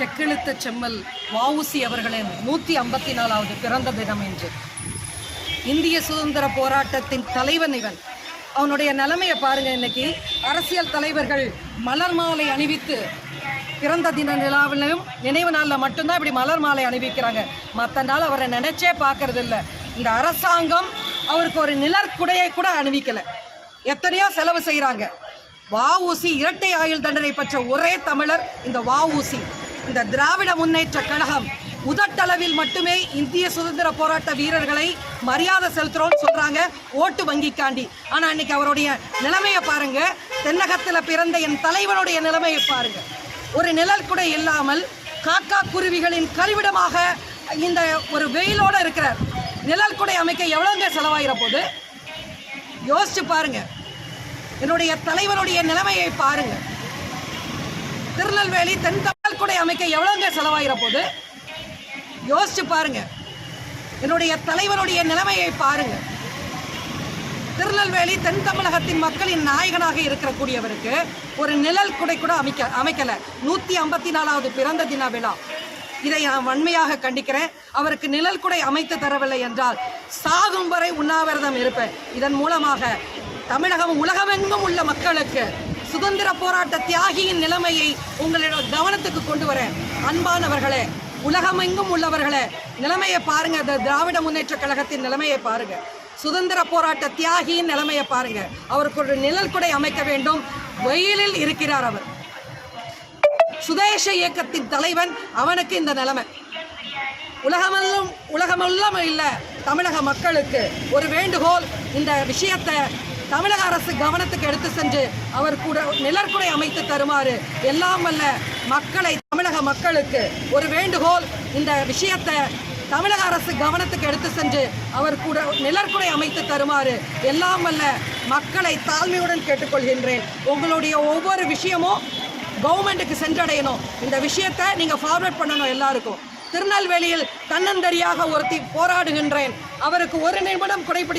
செக்கெழுத்த செம்மல் வஉசி அவர்களின் நூற்றி ஐம்பத்தி நாலாவது பிறந்த தினம் என்று இந்திய சுதந்திர போராட்டத்தின் தலைவன் இவன். அவனுடைய நிலைமையை பாருங்க இன்னைக்கு. அரசியல் தலைவர்கள் மலர் மாலை அணிவித்து பிறந்த தின நிலாவிலும் நினைவு நாளில் மட்டும்தான் இப்படி மலர் மாலை அணிவிக்கிறாங்க. மற்ற நாள் அவரை நினைச்சே பார்க்கறதில்ல. இந்த அரசாங்கம் அவருக்கு ஒரு நிழற்குடையை கூட அணிவிக்கலை. எத்தனையோ செலவு செய்கிறாங்க வஉசி இரட்டை ஆயுள் தண்டனை பெற்ற ஒரே தமிழர் இந்த வஉசி. இந்த திராவிட முன்னேற்ற கழகம் உதட்டளவில் மட்டுமே இந்திய சுதந்திர போராட்ட வீரர்களை மரியாதை செலுத்துறோம்னு சொல்றாங்க. ஓட்டு வங்கிக்காண்டி. ஆனா இன்னைக்கு அவருடைய நிலைமையை பாருங்க. தென்னகத்தில் பிறந்த என் தலைவனுடைய நிலைமையை பாருங்க. ஒரு நிழல் கூட இல்லாமல் காக்கா குருவிகளின் கருவிடமாக இந்த ஒரு வெயிலோட இருக்கிறார் நிழல் குடை அமைக்க எவ்வளோங்க செலவாகிற போது? யோசிச்சு பாருங்க. என்னுடைய தலைவனுடைய நிலைமையை பாருங்க. திருநெல்வேலி தென் குடை அமைக்க எவ்வளோங்க செலவாகிற போது? யோசிச்சு பாருங்க. என்னுடைய தலைவனுடைய நிலைமையை பாருங்க. திருநெல்வேலி தென் தமிழகத்தின் மக்களின் நாயகனாக இருக்கக்கூடியவருக்கு ஒரு நிழல் குடை கூட அமைக்க அமைக்கல. நூற்றி ஐம்பத்தி நாலாவது பிறந்த தின விழா. இதை நான் வன்மையாக கண்டிக்கிறேன். அவருக்கு நிழல் குடை அமைத்து தரவில்லை என்றால் சாகும் வரை உண்ணாவிரதம் இருப்பேன். இதன் மூலமாக தமிழகம் உலகமெங்கும் உள்ள மக்களுக்கு சுதந்திர போராட்ட தியாகியின் நிலைமையை உங்களிடம் கவனத்துக்கு கொண்டு வரேன் அன்பானவர்களே உலகமெங்கும் உள்ளவர்களே நிலைமையை பாருங்க. திராவிட முன்னேற்ற கழகத்தின் நிலைமையை பாருங்க. சுதந்திர போராட்ட தியாகியின் நிலைமையை பாருங்க. அவருக்கு ஒரு நிழல் குடை அமைக்க வேண்டும். வெயிலில் இருக்கிறார் அவர். சுதேச இயக்கத்தின் தலைவன் அவனுக்கு இந்த நிலைமை. உலகமெல்லாம் உலகமெல்லாம் இல்லை தமிழக மக்களுக்கு ஒரு வேண்டுகோள். இந்த விஷயத்தை தமிழக அரசு கவனத்துக்கு எடுத்து சென்று அவர் கூட நிழற்குடை அமைத்து தருமாறு எல்லாம் வல்ல மக்களை தமிழக மக்களுக்கு ஒரு வேண்டுகோள். இந்த விஷயத்தை தமிழக அரசு கவனத்துக்கு எடுத்து சென்று அவர் கூட நிழற்குடை அமைத்து தருமாறு எல்லாம் வல்ல மக்களை தாழ்மையுடன் கேட்டுக்கொள்கின்றேன். உங்களுடைய ஒவ்வொரு விஷயமும் கவர்மெண்ட்டுக்கு சென்றடையணும். இந்த விஷயத்தை நீங்கள் ஃபார்வர்ட் பண்ணணும் எல்லாருக்கும். திருநெல்வேலியில் தன்னந்தரியாக ஒருத்தி போராடுகின்றேன். அவருக்கு ஒரு நிமிடம் குடைப்பிடி